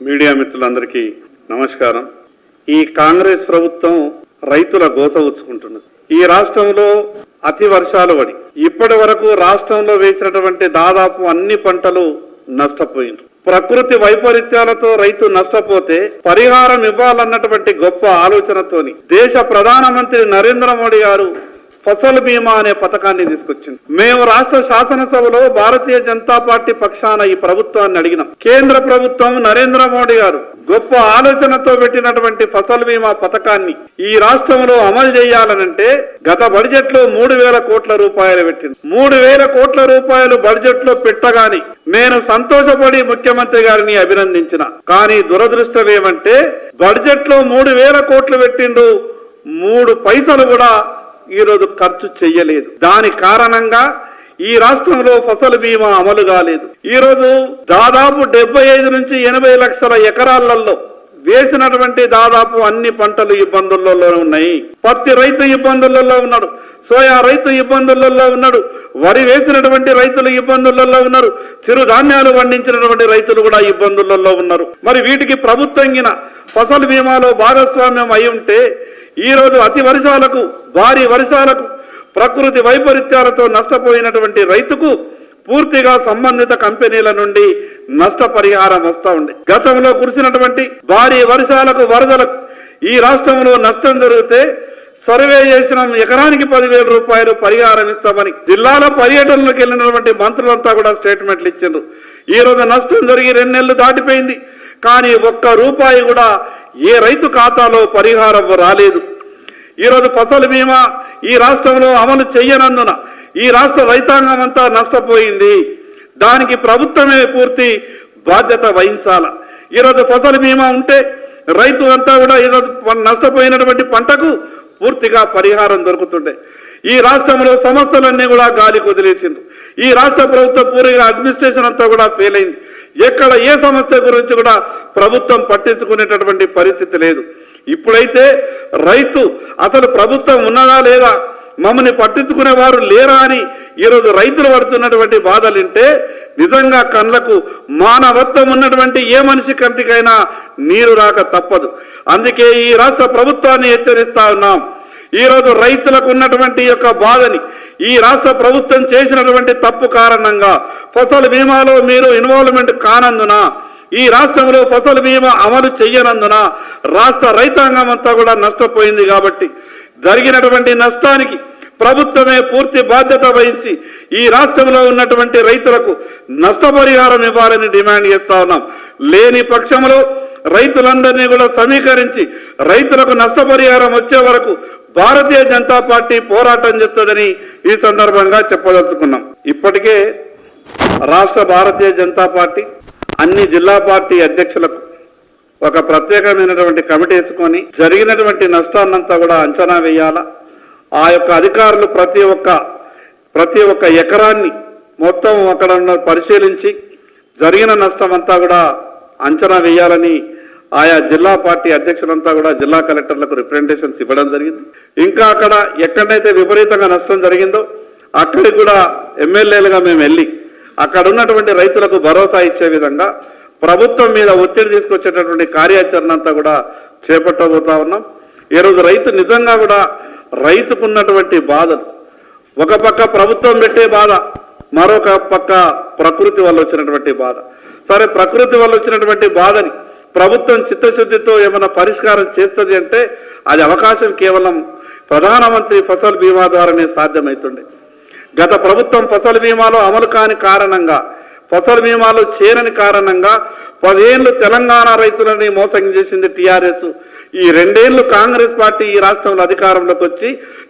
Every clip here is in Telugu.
మీడియా మిత్రులందరికీ నమస్కారం. ఈ కాంగ్రెస్ ప్రభుత్వం రైతుల గోస ఉచ్చుకుంటున్నది. ఈ రాష్ట్రంలో అతి వర్షాలు పడి ఇప్పటి వరకు రాష్ట్రంలో వేసినటువంటి దాదాపు అన్ని పంటలు నష్టపోయింది ప్రకృతి వైపరీత్యాలతో రైతు నష్టపోతే పరిహారం ఇవ్వాలన్నటువంటి గొప్ప ఆలోచనతోని దేశ ప్రధానమంత్రి నరేంద్ర మోడీ గారు ఫసల్ బీమా అనే పథకాన్ని తీసుకొచ్చింది. మేము రాష్ట్ర శాసనసభలో భారతీయ జనతా పార్టీ పక్షాన ఈ ప్రభుత్వాన్ని అడిగినాం. కేంద్ర ప్రభుత్వం నరేంద్ర మోడీ గారు గొప్ప ఆలోచనతో పెట్టినటువంటి ఫసల్ బీమా పథకాన్ని ఈ రాష్ట్రంలో అమలు చేయాలనంటే గత బడ్జెట్లో మూడు వేల కోట్ల రూపాయలు పెట్టింది. మూడు వేల కోట్ల రూపాయలు బడ్జెట్లో పెట్టగాని నేను సంతోషపడి ముఖ్యమంత్రి గారిని అభినందించిన. కానీ దురదృష్టం ఏమంటే బడ్జెట్లో మూడు వేల కోట్లు పెట్టిండు మూడు పైసలు కూడా ఈ రోజు ఖర్చు చెయ్యలేదు దాని కారణంగా ఈ రాష్ట్రంలో ఫసల్ బీమా అమలు కాలేదు. ఈరోజు దాదాపు డెబ్బై ఐదు నుంచి ఎనభై లక్షల ఎకరాలలో వేసినటువంటి దాదాపు అన్ని పంటలు ఇబ్బందులలో ఉన్నాయి. పత్తి రైతు ఇబ్బందులలో ఉన్నాడు. సోయా రైతు ఇబ్బందులలో ఉన్నాడు. వరి వేసినటువంటి రైతులు ఇబ్బందులలో ఉన్నారు. చిరుధాన్యాలు పండించినటువంటి రైతులు కూడా ఇబ్బందులలో ఉన్నారు. మరి వీటికి ప్రభుత్వం ఫసల్ బీమాలో భాగస్వామ్యం అయి ఉంటే ఈ రోజు అతి వర్షాలకు భారీ వర్షాలకు ప్రకృతి వైపరీత్యాలతో నష్టపోయినటువంటి రైతుకు పూర్తిగా సంబంధిత కంపెనీల నుండి నష్టపరిహారం వస్తా ఉంది. గతంలో కురిసినటువంటి భారీ వర్షాలకు వరదలకు ఈ రాష్ట్రంలో నష్టం జరిగితే సర్వే చేసిన ఎకరానికి పదివేల రూపాయలు పరిహారం ఇస్తామని. జిల్లాల పర్యటనలకు వెళ్ళినటువంటి మంత్రులంతా కూడా స్టేట్మెంట్లు ఇచ్చిండ్రు. ఈ రోజు నష్టం జరిగి రెండు నెలలు దాటిపోయింది. కానీ ఒక్క రూపాయి కూడా ఏ రైతు ఖాతాలో పరిహారం రాలేదు. ఈరోజు ఫసల్ బీమా ఈ రాష్ట్రంలో అమలు చేయనందున ఈ రాష్ట్ర రైతాంగం అంతా నష్టపోయింది. దానికి ప్రభుత్వమే పూర్తి బాధ్యత వహించాల. ఈరోజు ఫసల్ బీమా ఉంటే రైతు అంతా కూడా ఈరోజు నష్టపోయినటువంటి పంటకు పూర్తిగా పరిహారం దొరుకుతుండే. ఈ రాష్ట్రంలో సమస్యలన్నీ కూడా గాలి కుదిలేసింది ఈ రాష్ట్ర ప్రభుత్వ పూర్తిగా అడ్మినిస్ట్రేషన్ అంతా కూడా ఫెయిల్ అయింది. ఎక్కడ ఏ సమస్య గురించి కూడా ప్రభుత్వం పట్టించుకునేటటువంటి పరిస్థితి లేదు. ఇప్పుడైతే రైతు అసలు ప్రభుత్వం ఉన్నదా లేదా మమ్మల్ని పట్టించుకునే వారు లేరా అని ఈరోజు రైతులు పడుతున్నటువంటి బాధలుంటే నిజంగా కళ్ళకు మానవత్వం ఉన్నటువంటి ఏ మనిషి కంటికైనా నీరు రాక తప్పదు. అందుకే ఈ రాష్ట్ర ప్రభుత్వాన్ని హెచ్చరిస్తా ఉన్నాం. ఈ రోజు రైతులకు ఉన్నటువంటి యొక్క బాధని ఈ రాష్ట్ర ప్రభుత్వం చేసినటువంటి తప్పు కారణంగా ఫసల్ బీమాలో మీరు ఇన్వాల్వ్మెంట్ కానందున ఈ రాష్ట్రంలో ఫసల్ బీమా అమలు చేయనందున రాష్ట్ర రైతాంగం అంతా కూడా నష్టపోయింది కాబట్టి జరిగినటువంటి నష్టానికి ప్రభుత్వమే పూర్తి బాధ్యత వహించి ఈ రాష్ట్రంలో ఉన్నటువంటి రైతులకు నష్టపరిహారం ఇవ్వాలని డిమాండ్ చేస్తా ఉన్నాం. లేని పక్షంలో రైతులందరినీ కూడా సమీకరించి రైతులకు నష్టపరిహారం వచ్చే వరకు భారతీయ జనతా పార్టీ పోరాటం చేస్తుందని ఈ సందర్భంగా చెప్పదలుచుకున్నాం. ఇప్పటికే రాష్ట్ర భారతీయ జనతా పార్టీ అన్ని జిల్లా పార్టీ అధ్యక్షులకు ఒక ప్రత్యేకమైనటువంటి కమిటీ వేసుకొని జరిగినటువంటి నష్టాన్నంతా కూడా అంచనా వేయాలా? ఆ యొక్క అధికారులు ప్రతి ఒక్క ప్రతి ఒక్క ఎకరాన్ని మొత్తం అక్కడ ఉన్న పరిశీలించి జరిగిన నష్టం అంతా కూడా అంచనా వేయాలని ఆయా జిల్లా పార్టీ అధ్యక్షులంతా కూడా జిల్లా కలెక్టర్లకు రిప్రజెంటేషన్స్ ఇవ్వడం జరిగింది. ఇంకా అక్కడ ఎక్కడైతే విపరీతంగా నష్టం జరిగిందో అక్కడికి కూడా ఎమ్మెల్యేలుగా మేము వెళ్ళి అక్కడ ఉన్నటువంటి రైతులకు భరోసా ఇచ్చే విధంగా ప్రభుత్వం మీద ఒత్తిడి తీసుకొచ్చేటటువంటి కార్యాచరణ అంతా కూడా చేపట్టబోతా ఉన్నాం. ఈరోజు రైతు నిజంగా కూడా రైతుకున్నటువంటి బాధలు. ఒక పక్క ప్రభుత్వం పెట్టే బాధ మరొక పక్క ప్రకృతి వల్ల వచ్చినటువంటి బాధ. సరే ప్రకృతి వల్ల వచ్చినటువంటి బాధని ప్రభుత్వం చిత్తశుద్ధితో ఏమైనా పరిష్కారం చేస్తుంది అంటే అది అవకాశం కేవలం ప్రధానమంత్రి ఫసల్ బీమా ద్వారానే సాధ్యమవుతుండే గత ప్రభుత్వం ఫసల్ బీమాలో అమలు కాని కారణంగా ఫసల్ బీమాలో చేరని కారణంగా పదేళ్ళు తెలంగాణ రైతులని మోసం చేసింది టీఆర్ఎస్. ఈ రెండేళ్ళు కాంగ్రెస్ పార్టీ ఈ రాష్ట్రంలో అధికారంలోకి వచ్చి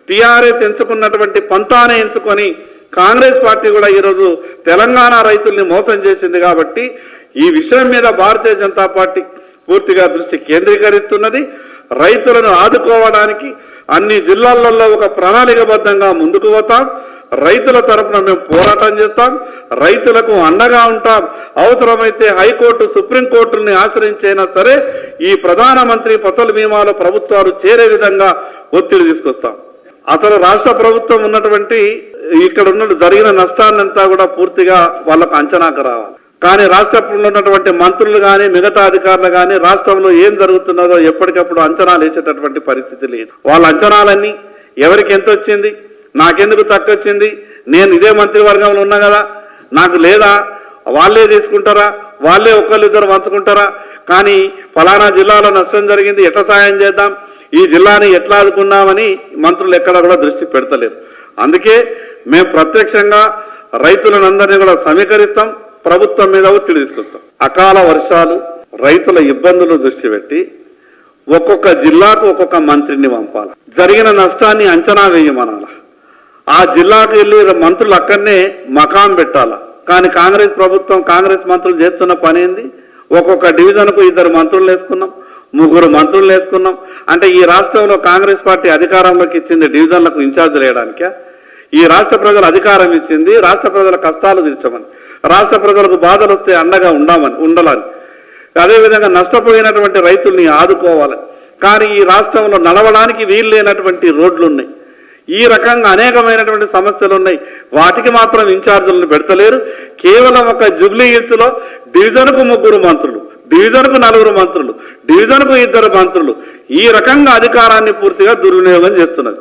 టీఆర్ఎస్ ఎంచుకున్నటువంటి పంతానే ఎంచుకొని కాంగ్రెస్ పార్టీ కూడా ఈరోజు తెలంగాణ రైతుల్ని మోసం చేసింది కాబట్టి ఈ విషయం మీద భారతీయ జనతా పార్టీ పూర్తిగా దృష్టి కేంద్రీకరిస్తున్నది. రైతులను ఆదుకోవడానికి అన్ని జిల్లాలలో ఒక ప్రణాళికబద్ధంగా ముందుకు పోతాం. రైతుల తరపున మేము పోరాటం చేస్తాం. రైతులకు అండగా ఉంటాం. అవసరమైతే హైకోర్టు సుప్రీంకోర్టుల్ని ఆశ్రయించైనా సరే ఈ ప్రధానమంత్రి ఫసల్ బీమాలో ప్రభుత్వాలు చేరే విధంగా ఒత్తిడి తీసుకొస్తాం. అసలు రాష్ట్ర ప్రభుత్వం ఉన్నటువంటి ఇక్కడ ఉన్న జరిగిన నష్టాన్నంతా కూడా పూర్తిగా వాళ్ళకు అంచనాకు రావాలి. కానీ రాష్ట్రంలో ఉన్నటువంటి మంత్రులు కానీ మిగతా అధికారులు కానీ రాష్ట్రంలో ఏం జరుగుతున్నదో ఎప్పటికప్పుడు అంచనాలు వేసేటటువంటి పరిస్థితి లేదు. వాళ్ళ అంచనాలన్నీ ఎవరికి ఎంత వచ్చింది నాకెందుకు తక్కువ వచ్చింది నేను ఇదే మంత్రివర్గంలో ఉన్నా కదా నాకు లేదా వాళ్ళే తీసుకుంటారా వాళ్ళే ఒకళ్ళిద్దరు వంచుకుంటారా? కానీ ఫలానా జిల్లాలో నష్టం జరిగింది ఎట్లా సాయం చేద్దాం ఈ జిల్లాని ఎట్లా ఆదుకున్నామని మంత్రులు ఎక్కడ కూడా దృష్టి పెడతలేరు. అందుకే మేము ప్రత్యక్షంగా రైతులనందరినీ కూడా సమీకరిస్తాం ప్రభుత్వం మీద ఒత్తిడి తీసుకొస్తాం. అకాల వర్షాలు రైతుల ఇబ్బందులు దృష్టి పెట్టి ఒక్కొక్క జిల్లాకు ఒక్కొక్క మంత్రిని పంపాలి. జరిగిన నష్టాన్ని అంచనా వేయమనాల. ఆ జిల్లాకు వెళ్ళి మంత్రులు అక్కడనే మకాం పెట్టాలా. కానీ కాంగ్రెస్ ప్రభుత్వం కాంగ్రెస్ మంత్రులు చేస్తున్న పని ఏంది? ఒక్కొక్క డివిజన్కు ఇద్దరు మంత్రులు వేసుకున్నాం ముగ్గురు మంత్రులు వేసుకున్నాం. అంటే ఈ రాష్ట్రంలో కాంగ్రెస్ పార్టీ అధికారంలోకి ఇచ్చింది డివిజన్లకు ఇన్ఛార్జ్ వేయడానికే ఈ రాష్ట్ర ప్రజలు అధికారం ఇచ్చింది రాష్ట్ర ప్రజల కష్టాలు తీర్చమని. రాష్ట్ర ప్రజలకు బాధలు వస్తే అండగా ఉండామని ఉండాలని. అదేవిధంగా నష్టపోయినటువంటి రైతుల్ని ఆదుకోవాలి. కానీ ఈ రాష్ట్రంలో నడవడానికి వీలు లేనటువంటి రోడ్లు ఉన్నాయి ఈ రకంగా అనేకమైనటువంటి సమస్యలు ఉన్నాయి వాటికి మాత్రం ఇన్ఛార్జీలను పెడతలేరు. కేవలం ఒక జుబ్లీ హిల్స్లో డివిజన్కు ముగ్గురు మంత్రులు డివిజన్కు నలుగురు మంత్రులు డివిజన్కు ఇద్దరు మంత్రులు ఈ రకంగా అధికారాన్ని పూర్తిగా దుర్వినియోగం చేస్తున్నది.